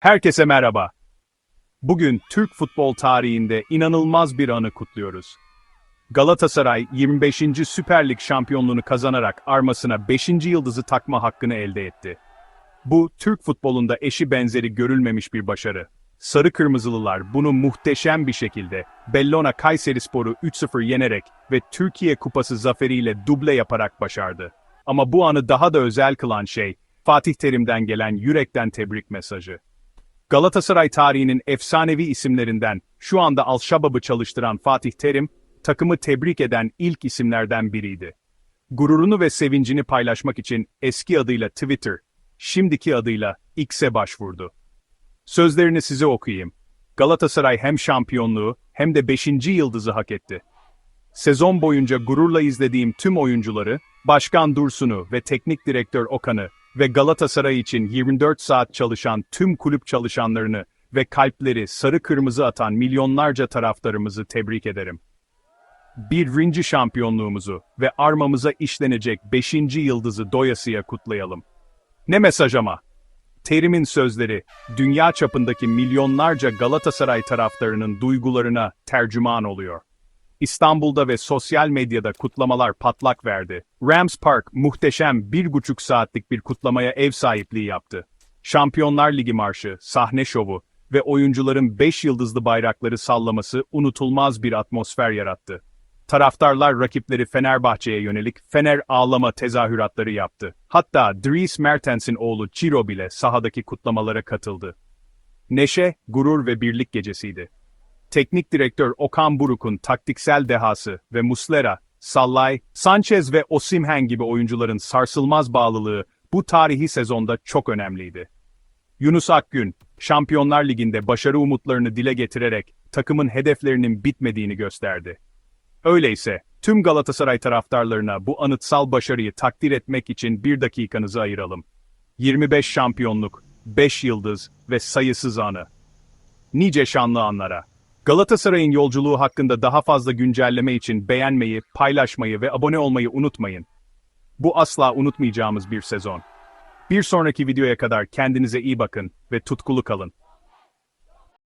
Herkese merhaba. Bugün Türk futbol tarihinde inanılmaz bir anı kutluyoruz. Galatasaray 25. Süper Lig şampiyonluğunu kazanarak armasına 5. yıldızı takma hakkını elde etti. Bu, Türk futbolunda eşi benzeri görülmemiş bir başarı. Sarı Kırmızılılar bunu muhteşem bir şekilde Bellona Kayserispor'u 3-0 yenerek ve Türkiye Kupası zaferiyle duble yaparak başardı. Ama bu anı daha da özel kılan şey, Fatih Terim'den gelen yürekten tebrik mesajı. Galatasaray tarihinin efsanevi isimlerinden şu anda Al-Şabab'ı çalıştıran Fatih Terim, takımı tebrik eden ilk isimlerden biriydi. Gururunu ve sevincini paylaşmak için eski adıyla Twitter, şimdiki adıyla X'e başvurdu. Sözlerini size okuyayım. Galatasaray hem şampiyonluğu hem de 5. yıldızı hak etti. Sezon boyunca gururla izlediğim tüm oyuncuları, Başkan Dursun'u ve Teknik Direktör Okan'ı ve Galatasaray için 24 saat çalışan tüm kulüp çalışanlarını ve kalpleri sarı kırmızı atan milyonlarca taraftarımızı tebrik ederim. Birinci şampiyonluğumuzu ve armamıza işlenecek 5. yıldızı doyasıya kutlayalım. Ne mesaj ama? Terim'in sözleri, dünya çapındaki milyonlarca Galatasaray taraftarının duygularına tercüman oluyor. İstanbul'da ve sosyal medyada kutlamalar patlak verdi. Rams Park muhteşem bir buçuk saatlik bir kutlamaya ev sahipliği yaptı. Şampiyonlar Ligi marşı, sahne şovu ve oyuncuların 5 yıldızlı bayrakları sallaması unutulmaz bir atmosfer yarattı. Taraftarlar rakipleri Fenerbahçe'ye yönelik Fener ağlama tezahüratları yaptı. Hatta Dries Mertens'in oğlu Ciro bile sahadaki kutlamalara katıldı. Neşe, gurur ve birlik gecesiydi. Teknik direktör Okan Buruk'un taktiksel dehası ve Muslera, Sallay, Sanchez ve Osimhen gibi oyuncuların sarsılmaz bağlılığı bu tarihi sezonda çok önemliydi. Yunus Akgün, Şampiyonlar Ligi'nde başarı umutlarını dile getirerek takımın hedeflerinin bitmediğini gösterdi. Öyleyse, tüm Galatasaray taraftarlarına bu anıtsal başarıyı takdir etmek için bir dakikanızı ayıralım. 25 şampiyonluk, 5 yıldız ve sayısız anı. Nice şanlı anlara. Galatasaray'ın yolculuğu hakkında daha fazla güncelleme için beğenmeyi, paylaşmayı ve abone olmayı unutmayın. Bu asla unutmayacağımız bir sezon. Bir sonraki videoya kadar kendinize iyi bakın ve tutkulu kalın.